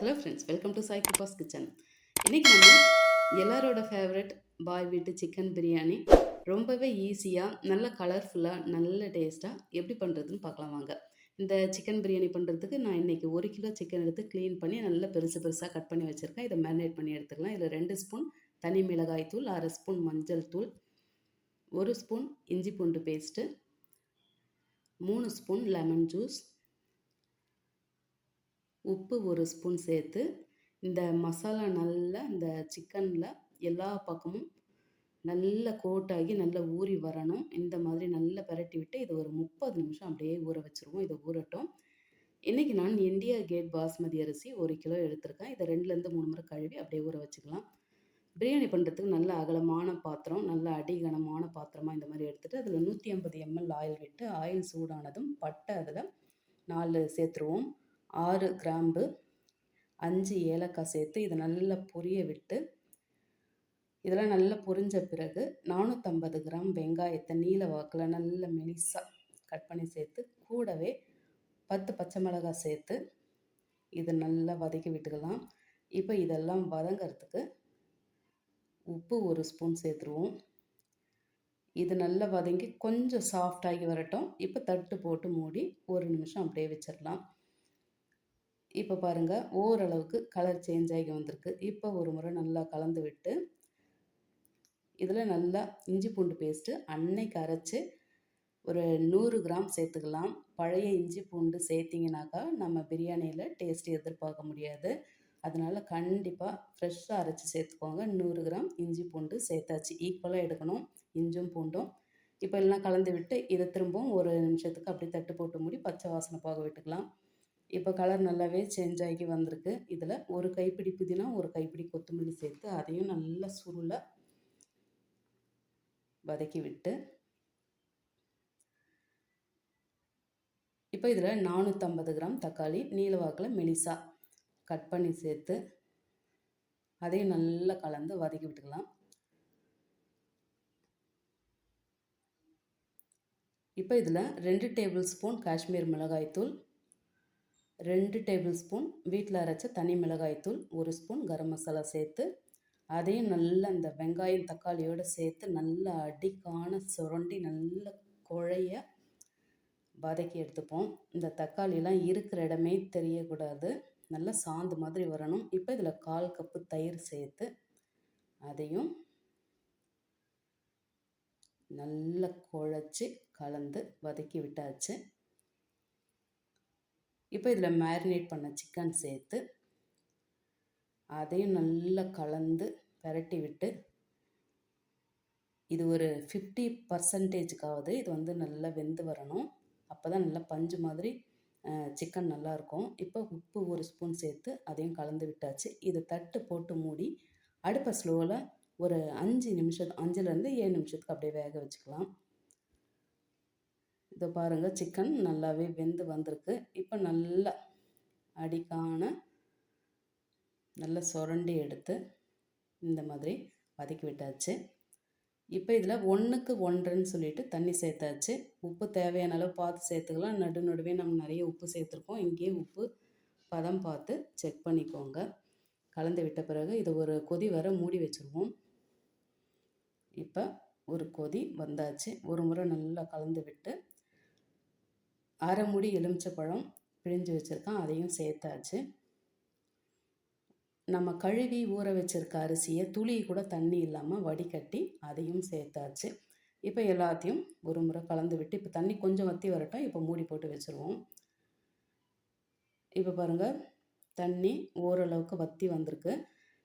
Hello friends welcome to Sai Kuppas kitchen இன்றைக்கி நம்ம எல்லாரோட ஃபேவரட் பாய் வீட்டு சிக்கன் பிரியாணி ரொம்பவே ஈஸியாக நல்ல கலர்ஃபுல்லாக நல்ல டேஸ்ட்டாக எப்படி பண்ணுறதுன்னு பார்க்கலாம் வாங்க. இந்த சிக்கன் பிரியாணி பண்ணுறதுக்கு நான் இன்றைக்கி ஒரு கிலோ சிக்கன் எடுத்து க்ளீன் பண்ணி நல்லா பெருசு பெருசாக கட் பண்ணி வச்சுருக்கேன். இதை மேரினேட் பண்ணி எடுத்துக்கலாம். இதில் ரெண்டு ஸ்பூன் தனி மிளகாய் தூள் அரை ஸ்பூன் மஞ்சள் தூள் ஒரு ஸ்பூன் இஞ்சி பூண்டு பேஸ்ட்டு மூணு ஸ்பூன் லெமன் ஜூஸ் உப்பு ஒரு ஸ்பூன் சேர்த்து இந்த மசாலா நல்லா இந்த சிக்கனில் எல்லா பக்கமும் நல்ல கோட்டாகி நல்லா ஊறி வரணும். இந்த மாதிரி நல்லா பரட்டி விட்டு இதை ஒரு முப்பது நிமிஷம் அப்படியே ஊற வச்சுருவோம். இதை ஊறட்டும். இன்றைக்கி நான் இந்தியா கேட் பாஸ்மதி அரிசி ஒரு கிலோ எடுத்திருக்கேன். இதை ரெண்டுலேருந்து மூணு முறை கழுவி அப்படியே ஊற வச்சுக்கலாம். பிரியாணி பண்ணுறதுக்கு நல்ல அகலமான பாத்திரம் நல்ல அடிகனமான பாத்திரமாக இந்த மாதிரி எடுத்துகிட்டு அதில் நூற்றி ஐம்பது எம்எல் ஆயில் விட்டு ஆயில் சூடானதும் பட்டை அதில் நாலு சேர்த்துருவோம். ஆறு கிராம்பு அஞ்சு ஏலக்காய் சேர்த்து இதை நல்லா பொரிய விட்டு இதெல்லாம் நல்லா பொரிஞ்ச பிறகு நானூற்றம்பது கிராம் வெங்காயத்தை நீல வாக்கில் நல்ல மெலிசாக கட் பண்ணி சேர்த்து கூடவே பத்து பச்சை மிளகாய் சேர்த்து இது நல்லா வதக்கி விட்டுக்கலாம். இப்போ இதெல்லாம் வதங்கிறதுக்கு உப்பு ஒரு ஸ்பூன் சேர்த்துருவோம். இது நல்லா வதங்கி கொஞ்சம் சாஃப்டாகி வரட்டும். இப்போ தட்டு போட்டு மூடி ஒரு நிமிஷம் அப்படியே வச்சிடலாம். இப்போ பாருங்கள் ஓரளவுக்கு கலர் சேஞ்ச் ஆகி வந்திருக்கு. இப்போ ஒரு முறை நல்லா கலந்து விட்டு இதில் நல்லா இஞ்சி பூண்டு பேஸ்ட்டு அன்னைக்கு அரைச்சி ஒரு நூறு கிராம் சேர்த்துக்கலாம். பழைய இஞ்சி பூண்டு சேர்த்திங்கனாக்கா நம்ம பிரியாணியில் டேஸ்ட்டு எதிர்பார்க்க முடியாது. அதனால் கண்டிப்பாக ஃப்ரெஷ்ஷாக அரைச்சி சேர்த்துக்கோங்க. நூறு கிராம் இஞ்சி பூண்டு சேர்த்தாச்சு. ஈக்குவலாக எடுக்கணும். இஞ்சும் பூண்டும். இப்போ எல்லாம் கலந்து விட்டு இதை திரும்பவும் ஒரு நிமிஷத்துக்கு அப்படியே தட்டு போட்டு மூடி பச்சை வாசனை போக விட்டுக்கலாம். இப்போ கலர் நல்லாவே சேஞ்ச் ஆகி வந்திருக்கு. இதில் ஒரு கைப்பிடி புதினா ஒரு கைப்பிடி கொத்தமல்லி சேர்த்து அதையும் நல்லா சுருளை வதக்கி விட்டு இப்போ இதில் நானூற்றம்பது கிராம் தக்காளி நீலவாக்கில் மெலிசா கட் பண்ணி சேர்த்து அதையும் நல்லா கலந்து வதக்கி விட்டுக்கலாம். இப்போ இதில் ரெண்டு டேபிள் ஸ்பூன் காஷ்மீர் மிளகாய்த்தூள் ரெண்டு டேபிள் ஸ்பூன் வீட்டில் அரைச்ச தனி மிளகாய்த்தூள் ஒரு ஸ்பூன் கரம் மசாலா சேர்த்து அதையும் நல்லா இந்த வெங்காயம் தக்காளியோடு சேர்த்து நல்லா அடிக்கான சுரண்டி நல்ல குழைய வதக்கி எடுத்துப்போம். இந்த தக்காளிலாம் இருக்கிற இடமே தெரியக்கூடாது. நல்லா சாந்து மாதிரி வரணும். இப்போ இதில் கால் கப்பு தயிர் சேர்த்து அதையும் நல்லா குழச்சி கலந்து வதக்கி விட்டாச்சு. இப்போ இதில் மேரினேட் பண்ண சிக்கன் சேர்த்து அதையும் நல்லா கலந்து விரட்டி விட்டு இது ஒரு ஃபிஃப்டி பர்சன்டேஜுக்காவது இது வந்து நல்லா வெந்து வரணும். அப்போ தான் நல்லா பஞ்சு மாதிரி சிக்கன் நல்லாயிருக்கும். இப்போ உப்பு ஒரு ஸ்பூன் சேர்த்து அதையும் கலந்து விட்டாச்சு. இதை தட்டு போட்டு மூடி அடுப்பை ஸ்லோவில் ஒரு அஞ்சு நிமிஷம் அஞ்சுலேருந்து ஏழு நிமிஷத்துக்கு அப்படியே வேக வச்சுக்கலாம். இதை பாருங்கள் சிக்கன் நல்லாவே வெந்து வந்திருக்கு. இப்போ நல்லா அடிக்கான நல்லா சுரண்டி எடுத்து இந்த மாதிரி வதக்கி விட்டாச்சு. இப்போ இதில் ஒன்றுக்கு ஒன்றுன்னு சொல்லிட்டு தண்ணி சேர்த்தாச்சு. உப்பு தேவையான அளவு பார்த்து சேர்த்துக்கலாம். நடு நடுவே நம்ம நிறைய உப்பு சேர்த்துருக்கோம். இங்கேயே உப்பு பதம் பார்த்து செக் பண்ணிக்கோங்க. கலந்து விட்ட பிறகு இதை ஒரு கொதி வர மூடி வச்சுருவோம். இப்போ ஒரு கொதி வந்தாச்சு. ஒரு முறை நல்லா கலந்து விட்டு அரை முடி எலுமிச்சப்பழம் பிழிஞ்சு வச்சுருக்கேன் அதையும் சேர்த்தாச்சு. நம்ம கழுவி ஊற வச்சுருக்க அரிசியை துளி கூட தண்ணி இல்லாமல் வடிகட்டி அதையும் சேர்த்தாச்சு. இப்போ எல்லாத்தையும் ஒரு முறை கலந்து விட்டு இப்போ தண்ணி கொஞ்சம் வற்றி வரட்டும் இப்போ மூடி போட்டு வச்சுருவோம். இப்போ பாருங்கள் தண்ணி ஓரளவுக்கு வற்றி வந்திருக்கு.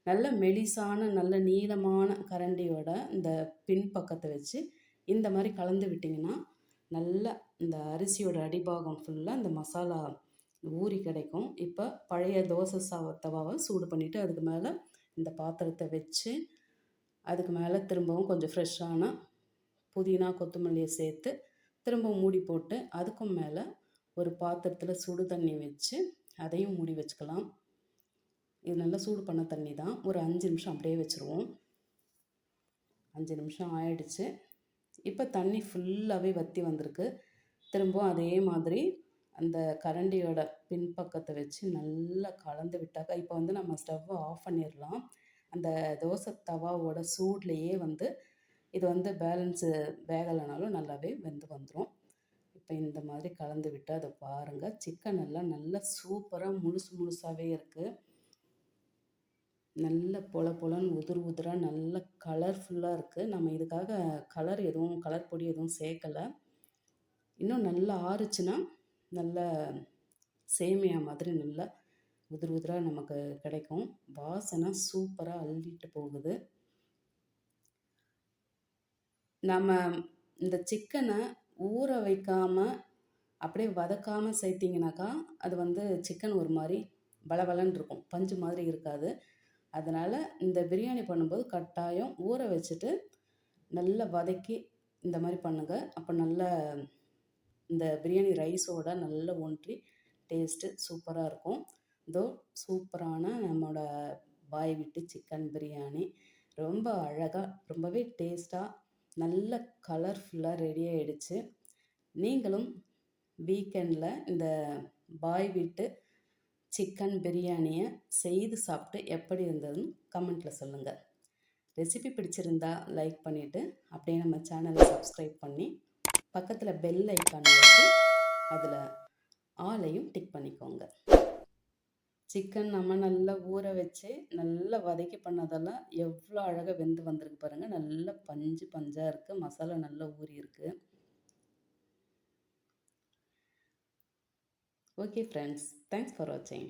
நல்ல மெலிசான நல்ல நீளமான கரண்டியோட இந்த பின் பக்கத்தை வச்சு இந்த மாதிரி கலந்து விட்டிங்கன்னா நல்லா இந்த அரிசியோட அடிபாகம் ஃபுல்லாக இந்த மசாலா ஊறி கிடைக்கும். இப்போ பழைய தோசை சாவ தவாவை சூடு பண்ணிவிட்டு அதுக்கு மேலே இந்த பாத்திரத்தை வச்சு அதுக்கு மேலே திரும்பவும் கொஞ்சம் ஃப்ரெஷ்ஷான புதினா கொத்தமல்லியை சேர்த்து திரும்பவும் மூடி போட்டு அதுக்கும் மேலே ஒரு பாத்திரத்தில் சுடு தண்ணி வச்சு அதையும் மூடி வச்சுக்கலாம். இது நல்லா சூடு பண்ண தண்ணி தான் ஒரு அஞ்சு நிமிஷம் அப்படியே வச்சுருவோம். அஞ்சு நிமிஷம் ஆயிடுச்சு. இப்போ தண்ணி ஃபுல்லாகவே வற்றி வந்திருக்கு. திரும்பவும் அதே மாதிரி அந்த கரண்டியோட பின்பக்கத்தை வச்சு நல்லா கலந்து விட்டாக்கா இப்போ வந்து நம்ம ஸ்டவ்வை ஆஃப் பண்ணிடலாம் அந்த தோசை தவாவோட சூட்லேயே வந்து இது வந்து பேலன்ஸு வேகலைனாலும் நல்லாவே வெந்து வந்துடும் இப்போ இந்த மாதிரி கலந்து விட்டு அதை பாருங்கள் சிக்கன் எல்லாம் நல்லா சூப்பராக முழுசு முழுசாகவே இருக்குது நல்ல பொல பொலன்னு உதிர் உதிராக நல்ல கலர்ஃபுல்லாக இருக்குது நம்ம இதுக்காக கலர் எதுவும் கலர் பொடி எதுவும் சேர்க்கலை. இன்னும் நல்லா ஆறுச்சுன்னா நல்ல சேமியா மாதிரி நல்லா உதிர் உதிராக நமக்கு கிடைக்கும். வாசனை சூப்பராக அள்ளிட்டு போகுது. நம்ம இந்த சிக்கனை ஊற வைக்காமல் அப்படியே வதக்காமல் சேர்த்திங்கனாக்கா அது வந்து சிக்கன் ஒரு மாதிரி பலபலன்னு இருக்கும். பஞ்சு மாதிரி இருக்காது. அதனால் இந்த பிரியாணி பண்ணும்போது கட்டாயம் ஊற வச்சுட்டு நல்லா வதக்கி இந்த மாதிரி பண்ணுங்கள் அப்போ நல்லா இந்த பிரியாணி ரைஸோட நல்லா ஒன்றி டேஸ்ட்டு சூப்பராக இருக்கும். இதோ சூப்பரான நம்மளோட பாய் விட்டு சிக்கன் பிரியாணி. ரொம்ப அழகாக ரொம்பவே டேஸ்ட்டாக நல்ல கலர்ஃபுல்லாக ரெடி ஆகிடுச்சு நீங்களும் வீக்கெண்டில் இந்த பாய் விட்டு சிக்கன் பிரியாணியை செய்து சாப்பிட்டு எப்படி இருந்ததுன்னு கமெண்ட்டில் சொல்லுங்கள் ரெசிபி பிடிச்சிருந்தா லைக் பண்ணிவிட்டு அப்படியே நம்ம சேனலை சப்ஸ்கிரைப் பண்ணி பக்கத்தில் பெல் ஐக்கான் வச்சு அதில் ஆலையும் டிக் பண்ணிக்கோங்க. சிக்கன் நம்ம நல்லா ஊற வச்சு நல்லா வதக்கி பண்ணதெல்லாம் எவ்வளோ அழகாக வெந்து வந்திருக்கு பாருங்கள் நல்லா பஞ்சு பஞ்சாக இருக்குது மசாலா நல்லா ஊறி இருக்குது ஓகே ஃப்ரெண்ட்ஸ் தேங்க்ஸ் ஃபார் வாட்சிங்